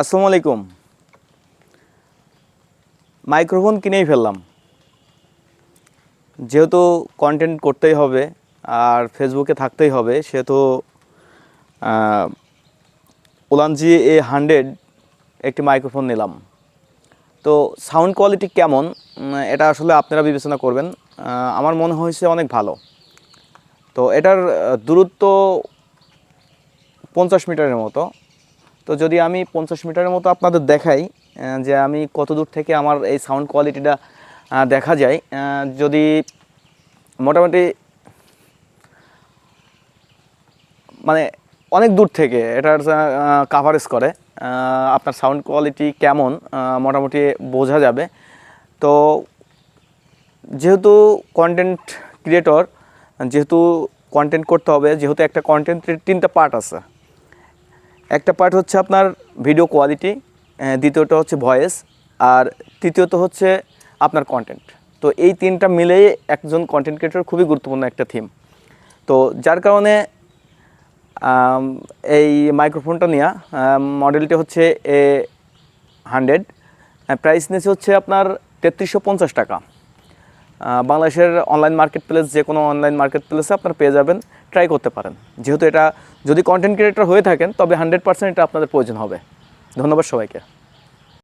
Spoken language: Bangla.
আসসালামু আলাইকুম। মাইক্রোফোন কিনেই ফেললাম। যেহেতু কন্টেন্ট করতেই হবে আর ফেসবুকে থাকতেই হবে, সেহেতু ওলানজি এ হান্ড্রেড একটি মাইক্রোফোন নিলাম। তো সাউন্ড কোয়ালিটি কেমন? এটা আসলে আপনারা বিবেচনা করবেন। আমার মনে হয়েছে অনেক ভালো। তো এটার দূরত্ব পঞ্চাশ মিটারের মতো। তো যদি আমি পঞ্চাশ মিটারের মতো আপনাদের দেখাই যে আমি কত দূর থেকে আমার এই সাউন্ড কোয়ালিটিটা দেখা যায় যদি মোটামুটি মানে অনেক দূর থেকে এটার কাভারেজ করে আপনার সাউন্ড কোয়ালিটি কেমন মোটামুটি বোঝা যাবে। তো যেহেতু কন্টেন্ট ক্রিয়েটর যেহেতু কন্টেন্ট করতে হবে, যেহেতু একটা কন্টেন্টের তিনটা পার্ট আছে একটা পার্ট হচ্ছে আপনার ভিডিও কোয়ালিটি দ্বিতীয়টা হচ্ছে ভয়েস আর তৃতীয়ত হচ্ছে আপনার কন্টেন্ট তো এই তিনটা মিলেই একজন কন্টেন্ট ক্রিয়েটর খুবই গুরুত্বপূর্ণ একটা থিম তো যার কারণে এই মাইক্রোফোনটা নেওয়া মডেলটি হচ্ছে এ হান্ড্রেড প্রাইস নিয়েছে হচ্ছে আপনার তেত্রিশশো পঞ্চাশ টাকা। বাংলাদেশের অনলাইন মার্কেট প্লেস যে কোনো অনলাইন মার্কেট প্লেসে আপনারা পেয়ে যাবেন ট্রাই করতে পারেন। যেহেতু এটা যদি কন্টেন্ট ক্রিয়েটর হয়ে থাকেন, তবে হান্ড্রেড পার্সেন্ট এটা আপনাদের প্রয়োজন হবে। ধন্যবাদ সবাইকে।